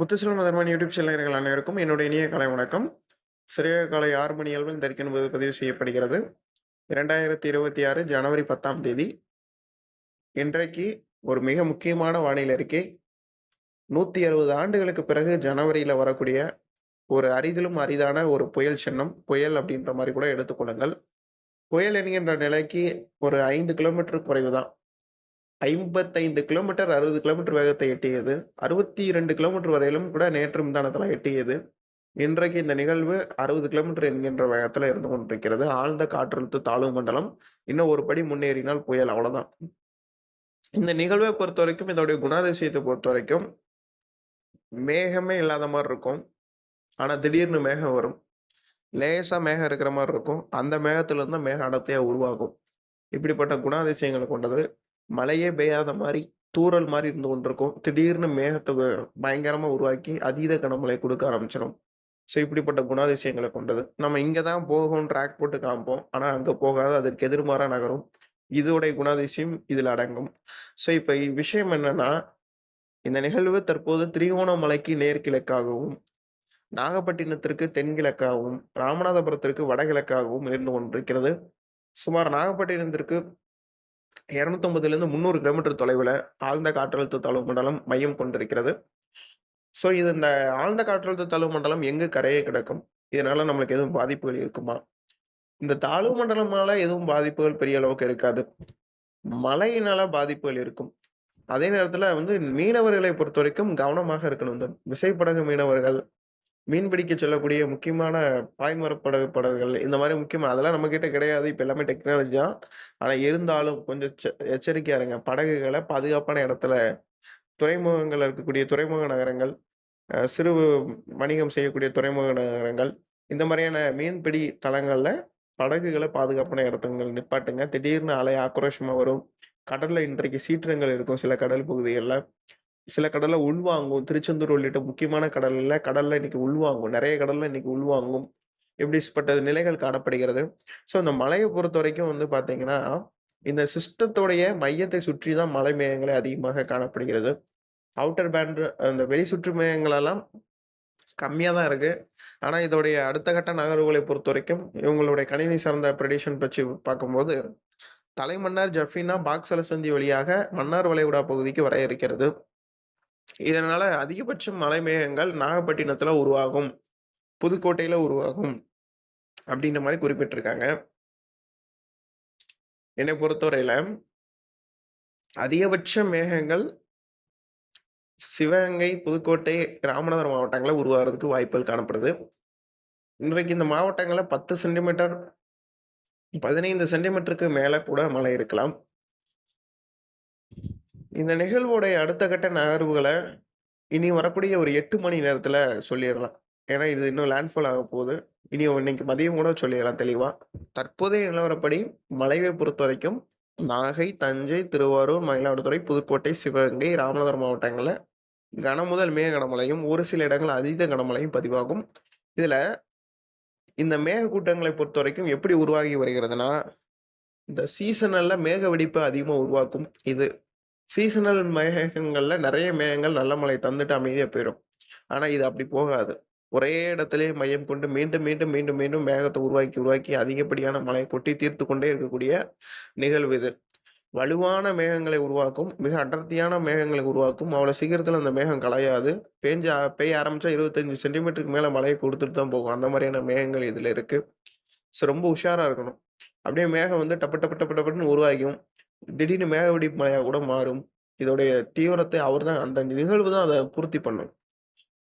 Muthuselvam மதர்மன் YouTube சேனல்கள் அனைவருக்கும் என்னுடைய இனிய கலை வணக்கம். சிறிய காலை ஆறு மணி அளவில் தரிக்க பதிவு செய்யப்படுகிறது. இரண்டாயிரத்தி இருபத்தி ஆறு ஜனவரி பத்தாம் தேதி. இன்றைக்கு ஒரு மிக முக்கியமான வானிலை அறிக்கை. நூற்றி அறுபது ஆண்டுகளுக்கு பிறகு ஜனவரியில் வரக்கூடிய ஒரு அரிதிலும் அரிதான ஒரு புயல் சின்னம் புயல் அப்படின்ற மாதிரி கூட எடுத்துக்கொள்ளுங்கள் புயல் என்கின்ற நிலைக்கு ஒரு ஐந்து கிலோமீட்டர் குறைவு தான். ஐம்பத்தைந்து கிலோமீட்டர் அறுபது கிலோமீட்டர் வேகத்தை எட்டியது. அறுபத்தி இரண்டு கிலோமீட்டர் வரையிலும் கூட நேற்று முந்தானத்தில் எட்டியது. இன்றைக்கு இந்த நிகழ்வு அறுபது கிலோமீட்டர் என்கின்ற வேகத்தில் இருந்து கொண்டிருக்கிறது. ஆழ்ந்த காற்றழுத்த தாழ்வு மண்டலம் இன்னும் ஒரு படி முன்னேறினால் புயல் அவ்வளோதான் இந்த நிகழ்வை பொறுத்த வரைக்கும் இதோடைய குணாதிசயத்தை பொறுத்த வரைக்கும் மேகமே இல்லாத மாதிரி இருக்கும். ஆனால் திடீர்னு மேகம் வரும். லேசாக மேகம் இருக்கிற மாதிரி இருக்கும். அந்த மேகத்திலிருந்து மேக அடர்த்தியாக உருவாகும். இப்படிப்பட்ட குணாதிசயங்களை கொண்டது மழையே பெய்யாத மாதிரி தூறல் மாதிரி இருந்து கொண்டிருக்கும். திடீர்னு மேகத்தை பயங்கரமா உருவாக்கி அதீத கனமழை கொடுக்க ஆரம்பிச்சிடும் ஸோ இப்படிப்பட்ட குணாதிசயங்களை கொண்டது. நம்ம இங்கே தான் போகும் ட்ராக் போட்டு காமிப்போம் ஆனால் அங்கே போகாத. அதற்கு எதிர்மாறாக நகரும். இதோடைய குணாதிசயம் இதில் அடங்கும். ஸோ இப்போ விஷயம் என்னன்னா இந்த நிகழ்வு தற்போது திரிகோணமலைக்கு நேர்கிழக்காகவும் நாகப்பட்டினத்திற்கு தென்கிழக்காகவும் ராமநாதபுரத்திற்கு வடகிழக்காகவும் இருந்து கொண்டிருக்கிறது. சுமார் நாகப்பட்டினத்திற்கு இரநூத்தொம்பதுலேருந்து முந்நூறு கிலோமீட்டர் தொலைவில் ஆழ்ந்த காற்றழுத்த தாழ்வு மண்டலம் மையம் கொண்டிருக்கிறது. ஸோ இது இந்த ஆழ்ந்த காற்றழுத்த தாழ்வு மண்டலம் எங்கு கரையை கிடக்கும்? இதனால நம்மளுக்கு எதுவும் பாதிப்புகள் இருக்குமா? இந்த தாழ்வு மண்டலமால எதுவும் பாதிப்புகள் பெரிய அளவுக்கு இருக்காது. மழையினால பாதிப்புகள் இருக்கும். அதே நேரத்துல வந்து மீனவர்களை பொறுத்த வரைக்கும் கவனமாக இருக்கணும். இந்த விசைப்படகு மீனவர்கள் மீன்பிடிக்க செல்லக்கூடிய முக்கியமான பாய்மரப்படகு படகுகள் இந்த மாதிரி முக்கியமான அதெல்லாம் நம்ம கிட்ட கிடையாது. இப்போ எல்லாமே டெக்னாலஜி தான். ஆனால் இருந்தாலும் கொஞ்சம் எச்ச- எச்சரிக்கையா இருங்க. படகுகளை பாதுகாப்பான இடத்துல துறைமுகங்கள் இருக்கக்கூடிய துறைமுக நகரங்கள் சிறு வணிகம் செய்யக்கூடிய துறைமுக நகரங்கள் இந்த மாதிரியான மீன்பிடி தளங்களில் படகுகளை பாதுகாப்பான இடத்துங்கள் நிப்பாட்டுங்க. திடீர்னு அலை ஆக்ரோஷமாக வரும். கடலில் இன்றைக்கு சீற்றங்கள் இருக்கும். சில கடல் பகுதிகளில். சில கடல்ல உள்வாங்கும். திருச்செந்தூர் உள்ளிட்ட முக்கியமான கடல்ல கடல்ல இன்னைக்கு உள்வாங்கும். நிறைய கடல்ல இன்னைக்கு உள்வாங்கும். இப்படிப்பட்ட நிலைகள் காணப்படுகிறது. ஸோ இந்த மலையை பொறுத்த வரைக்கும் வந்து பார்த்தீங்கன்னா இந்த சிஸ்டத்தோடைய மையத்தை சுற்றி தான் மலை மேகங்களே அதிகமாக காணப்படுகிறது. அவுட்டர் பேண்ட் அந்த வெளி சுற்று மேகங்களெல்லாம் கம்மியாக தான் இருக்குது ஆனால் இதோடைய அடுத்த கட்ட நகர்வுகளை பொறுத்த வரைக்கும் இவங்களுடைய கணினி சார்ந்த ப்ரெடிஷன் பற்றி பார்க்கும்போது தலைமன்னார் ஜஃபினா பாக்ஸலசந்தி வழியாக மன்னார் வளைகுடா பகுதிக்கு வர இருக்கிறது. இதனால அதிகபட்ச மலை மேகங்கள் நாகப்பட்டினத்துல உருவாகும். புதுக்கோட்டையில உருவாகும். அப்படின்ற மாதிரி குறிப்பிட்டிருக்காங்க. என்னை பொறுத்தவரையில அதிகபட்ச மேகங்கள் சிவகங்கை புதுக்கோட்டை ராமநாதபுரம் மாவட்டங்களில் உருவாகிறதுக்கு வாய்ப்புகள் காணப்படுது. இன்றைக்கு இந்த மாவட்டங்களில் பத்து சென்டிமீட்டர் பதினைந்து சென்டிமீட்டருக்கு மேலே கூட மழை இருக்கலாம். இந்த நிகழ்வுடைய அடுத்த கட்ட நகர்வுகளை இனி வரக்கூடிய ஒரு எட்டு மணி நேரத்தில் சொல்லிடலாம். ஏன்னா இது இன்னும் லேண்ட்ஃபால் ஆக போகுது. இனி இன்னைக்கு மதியம் கூட சொல்லிடலாம் தெளிவாக தற்போதைய நிலவரப்படி மலையை பொறுத்த வரைக்கும் நாகை தஞ்சை திருவாரூர் மயிலாடுதுறை புதுக்கோட்டை சிவகங்கை ராமநாதபுரம் மாவட்டங்களில் கன முதல் மேக கனமழையும் ஒரு சில இடங்கள் அதீத கனமழையும் பதிவாகும். இதில் இந்த மேகக்கூட்டங்களை பொறுத்த வரைக்கும் எப்படி உருவாகி வருகிறதுனா இந்த சீசனல்ல மேக வெடிப்பு அதிகமாக உருவாக்கும் இது. சீசனல் மேகங்கள்ல நிறைய மேகங்கள் நல்ல மழை தந்துட்டு அமைதியாக போயிடும் ஆனால் இது அப்படி போகாது. ஒரே இடத்திலே மையம் கொண்டு மீண்டும் மீண்டும் மீண்டும் மீண்டும் மேகத்தை உருவாக்கி உருவாக்கி அதிகப்படியான மழையை கொட்டி தீர்த்து கொண்டே இருக்கக்கூடிய நிகழ்வு இது. வலுவான மேகங்களை உருவாக்கும் மிக அடர்த்தியான மேகங்களை உருவாக்கும் அவ்வளோ சீக்கிரத்தில் அந்த மேகம் கலையாது. பேஞ்ச பெய்ய ஆரம்பிச்சா இருபத்தஞ்சு சென்டிமீட்டருக்கு மேலே மழையை கொடுத்துட்டு தான் போகும். அந்த மாதிரியான மேகங்கள் இதில் இருக்கு. ஸோ ரொம்ப உஷாராக இருக்கணும். அப்படியே மேகம் வந்து டப்பு டப்பு டப்பு டப்புன்னு உருவாகும் திடீர்னு மேகவெடி மழையாக கூட மாறும். இதோடைய தீவிரத்தை அவர் தான் அந்த நிகழ்வு தான் அதை பூர்த்தி பண்ணும்.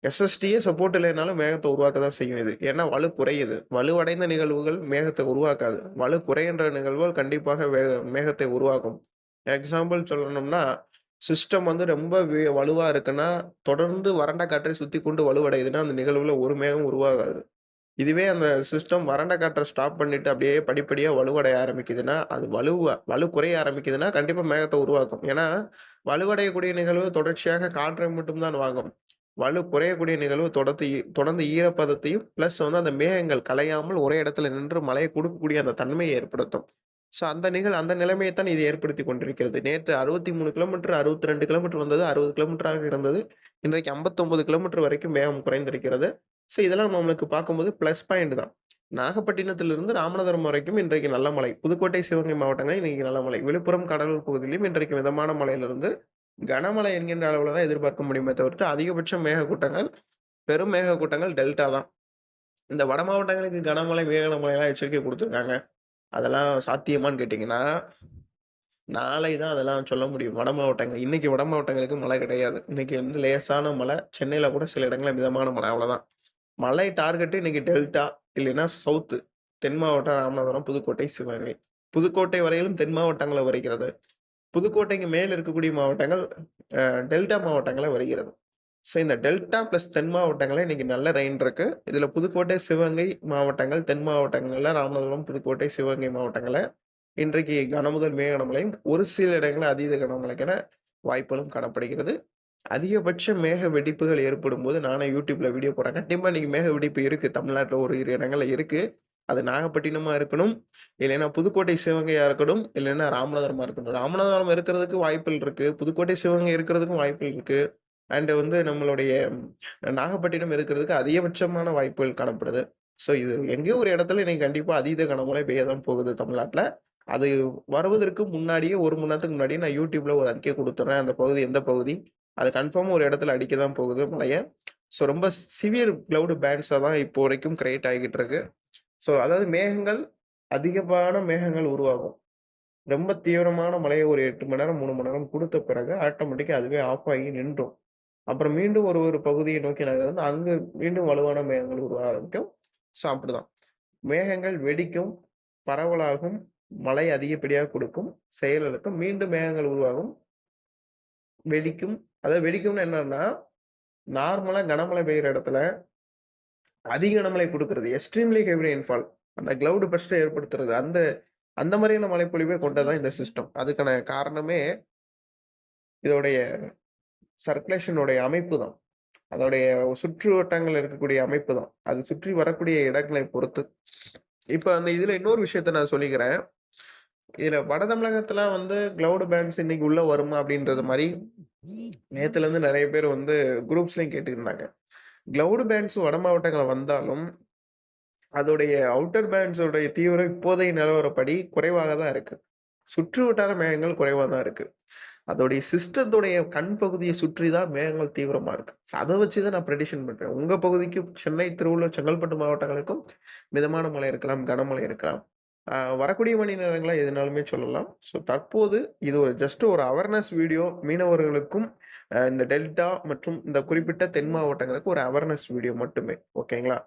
எஸ்எஸ்டியே சப்போர்ட் இல்லைனாலும் மேகத்தை உருவாக்க தான் செய்யும் இது. ஏன்னா வலு குறையுது. வலுவடைந்த நிகழ்வுகள் மேகத்தை உருவாக்காது. வலு குறைகின்ற நிகழ்வுகள் கண்டிப்பாக மேகத்தை உருவாக்கும். எக்ஸாம்பிள் சொல்லணும்னா சிஸ்டம் வந்து ரொம்ப வே- இருக்குன்னா தொடர்ந்து வறண்ட காற்றை சுற்றி கொண்டு வலுவடையுதுன்னா அந்த நிகழ்வில் ஒரு மேகம் உருவாகாது. இதுவே அந்த சிஸ்டம் வறண்ட காற்றை ஸ்டாப் பண்ணிட்டு அப்படியே படிப்படியாக வலுவடைய ஆரம்பிக்குதுன்னா அது வலுவ வலு குறைய ஆரம்பிக்குதுன்னா கண்டிப்பாக மேகத்தை உருவாக்கும் ஏன்னா வலுவடையக்கூடிய நிகழ்வு தொடர்ச்சியாக காற்றை மட்டும்தான் வாங்கும் வலு குறையக்கூடிய நிகழ்வு தொடர்ந்து தொடர்ந்து ஈரப்பதத்தையும் ப்ளஸ் வந்து அந்த மேகங்கள் கலையாமல் ஒரே இடத்துல நின்று மழையை கொடுக்கக்கூடிய அந்த தன்மையை ஏற்படுத்தும் ஸோ அந்த நிகழ் அந்த நிலைமையைத்தான் இது ஏற்படுத்தி கொண்டிருக்கிறது. நேற்று 63 கிலோமீட்டர், 62 கிலோமீட்டர் வந்தது 60 கிலோமீட்டராக இருந்தது. இன்றைக்கு 59 கிலோமீட்டர் வரைக்கும் வேகம் குறைந்திருக்கிறது. ஸோ இதெல்லாம் நம்மளுக்கு பார்க்கும்போது ப்ளஸ் பாயிண்ட் தான். நாகப்பட்டினத்திலிருந்து ராமநாதபுரம் வரைக்கும் இன்றைக்கு நல்ல மழை. புதுக்கோட்டை, சிவகங்கை மாவட்டங்கள் இன்னைக்கு நல்ல மழை. விழுப்புரம், கடலூர் பகுதியிலும் இன்றைக்கு மிதமான மழையிலிருந்து கனமழை என்கின்ற அளவில் தான் எதிர்பார்க்க முடியுமே தவிர்த்து, அதிகபட்ச மேகக்கூட்டங்கள், பெரும் மேகக்கூட்டங்கள் டெல்டா தான். இந்த வட மாவட்டங்களுக்கு கனமழை, மேகமழைலாம் எச்சரிக்கை கொடுத்துருக்காங்க அதெல்லாம் சாத்தியமான்னு கேட்டிங்கன்னா நாளை தான் அதெல்லாம் சொல்ல முடியும். வட மாவட்டங்கள் இன்னைக்கு வட மாவட்டங்களுக்கு மழை கிடையாது. இன்னைக்கு வந்து லேசான மழை. சென்னையில் கூட சில இடங்களில் மிதமான மழை அவ்வளோதான். மலை டார்கெட் இன்னைக்கு டெல்டா இல்லைன்னா சவுத்து தென் மாவட்டம் ராமநாதபுரம், புதுக்கோட்டை, சிவகங்கை. புதுக்கோட்டை வரையிலும் தென் மாவட்டங்களை வருகிறது. புதுக்கோட்டைக்கு மேல் இருக்கக்கூடிய மாவட்டங்கள் டெல்டா மாவட்டங்களை வருகிறது. ஸோ இந்த டெல்டா பிளஸ் தென் மாவட்டங்களில் இன்னைக்கு நல்ல ரெயின் இருக்கு. இதில் புதுக்கோட்டை, சிவகங்கை மாவட்டங்கள், தென் மாவட்டங்களில் ராமநாதபுரம், புதுக்கோட்டை, சிவகங்கை மாவட்டங்களில் இன்றைக்கு கனமுதல் மேகனமலையும் ஒரு சில இடங்களில் அதீத கனமழைக்கான வாய்ப்புகளும் காணப்படுகிறது. அதிகபட்ச மேக வெடிப்புகள் ஏற்படும் போது நானே யூடியூப்ல வீடியோ போடுறேன். கண்டிப்பா இன்னைக்கு மேக வெடிப்பு இருக்கு. தமிழ்நாட்டில் ஒரு இரு இடங்கள்ல இருக்கு. அது நாகப்பட்டினமா இருக்கணும், இல்லைன்னா புதுக்கோட்டை, சிவகங்கையா இருக்கணும், இல்லைன்னா ராமநாதபுரமா இருக்கணும். ராமநாதபுரம் இருக்கிறதுக்கு வாய்ப்புகள் இருக்கு. புதுக்கோட்டை, சிவகங்கை இருக்கிறதுக்கும் வாய்ப்புகள் இருக்கு. அண்ட் வந்து நம்மளுடைய நாகப்பட்டினம் இருக்கிறதுக்கு அதிகபட்சமான வாய்ப்புகள் காணப்படுது. ஸோ இது எங்கேயோ ஒரு இடத்துல இன்னைக்கு கண்டிப்பா அதீத கனமழை பெய்ய தான் போகுது தமிழ்நாட்டில் அது வருவதற்கு முன்னாடியே ஒரு மணி நேரத்துக்கு முன்னாடியே நான் யூடியூப்ல ஒரு அறிக்கை கொடுத்துட்றேன் அந்த பகுதி எந்த பகுதி? அது கன்ஃபார்ம் ஒரு இடத்துல அடிக்க தான் போகுது மழையை ஸோ ரொம்ப சிவியர் க்ளவுடு பேண்ட்ஸாக தான் இப்போ வரைக்கும் கிரியேட் ஆகிட்டு இருக்கு. ஸோ அதாவது மேகங்கள் அதிகமான மேகங்கள் உருவாகும். ரொம்ப தீவிரமான மழையை ஒரு எட்டு மணி நேரம், மூணு மணி நேரம் கொடுத்த பிறகு ஆட்டோமேட்டிக்காக அதுவே ஆஃப் ஆகி நின்றும். அப்புறம் மீண்டும் ஒரு ஒரு பகுதியை நோக்கி நகர்ந்து அங்கு மீண்டும் வலுவான மேகங்கள் உருவாக ஆரம்பிக்கும். ஸோ அப்படிதான். மேகங்கள் வெடிக்கும், பரவலாகும், மழை அதிகப்படியாக கொடுக்கும், செயலிழக்கும், மீண்டும் மேகங்கள் உருவாகும். வெடிக்கும். அதாவது வெடிக்கும்னு என்னன்னா, நார்மலா கனமழை பெய்யுற இடத்துல அதிக கனமழை கொடுக்கறது எக்ஸ்ட்ரீம்லி ஹெவி ரெயின்ஃபால். அந்த கிளவுட் பஸ்ட்டை ஏற்படுத்துறது. அந்த அந்த மாதிரியான மழைப்பொழிவே கொண்டது தான் இந்த சிஸ்டம். அதுக்கான காரணமே இதோடைய சர்க்குலேஷனுடைய அமைப்பு தான். அதோடைய சுற்று வட்டங்கள் இருக்கக்கூடிய அமைப்பு தான். அது சுற்றி வரக்கூடிய இடங்களை பொறுத்து. இப்போ அந்த இதுல இன்னொரு விஷயத்த நான் சொல்லிக்கிறேன். இதில் வட தமிழகத்தில் வந்து க்ளவுடு பேண்ட்ஸ் இன்னைக்கு உள்ளே வருமா? அப்படின்றது மாதிரி நேற்றுலேருந்து நிறைய பேர் வந்து குரூப்ஸ்லையும் கேட்டுருந்தாங்க. க்ளவுடு பேண்ட்ஸ் வட மாவட்டங்களில் வந்தாலும், அதோடைய அவுட்டர் பேண்ட்ஸோடைய தீவிரம் இப்போதைய நிலவரப்படி குறைவாக தான் இருக்குது சுற்று வட்டார மேகங்கள் குறைவாக தான் இருக்குது அதோடைய சிஸ்டத்துடைய கண் பகுதியை சுற்றி தான் மேகங்கள் தீவிரமாக இருக்குது ஸோ வச்சு தான் நான் ப்ரெடிஷன் பண்ணுறேன் உங்கள் பகுதிக்கும் சென்னை, திருவள்ளூர், செங்கல்பட்டு மாவட்டங்களுக்கும் மிதமான மழை இருக்கலாம், கனமழை இருக்கலாம். வரக்கூடிய மணி நேரங்களாக எதுனாலுமே சொல்லலாம். ஸோ தற்போது இது ஒரு ஜஸ்ட் ஒரு அவேர்னஸ் வீடியோ மீனவர்களுக்கும், இந்த டெல்டா மற்றும் இந்த குறிப்பிட்ட தென் மாவட்டங்களுக்கு ஒரு அவேர்னஸ் வீடியோ மட்டுமே. ஓகேங்களா?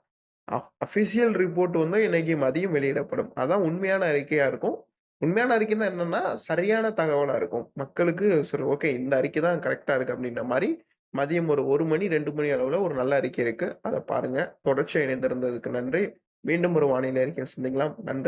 அஃப் அஃபிஷியல் ரிப்போர்ட் வந்து இன்னைக்கு மதியம் வெளியிடப்படும். அதான் உண்மையான அறிக்கையாக இருக்கும். உண்மையான அறிக்கைன்னா என்னன்னா, சரியான தகவலாக இருக்கும். மக்களுக்கு சரி ஓகே இந்த அறிக்கை தான் கரெக்டாக இருக்குது அப்படின்ற மாதிரி மதியம் ஒரு ஒரு மணி, ரெண்டு மணி அளவில் ஒரு நல்ல அறிக்கை இருக்குது அதை பாருங்கள் தொடர்ச்சி இணைந்திருந்ததுக்கு நன்றி. மீண்டும் ஒரு வானிலை அறிக்கையில் சந்திக்கலாம். நன்றி.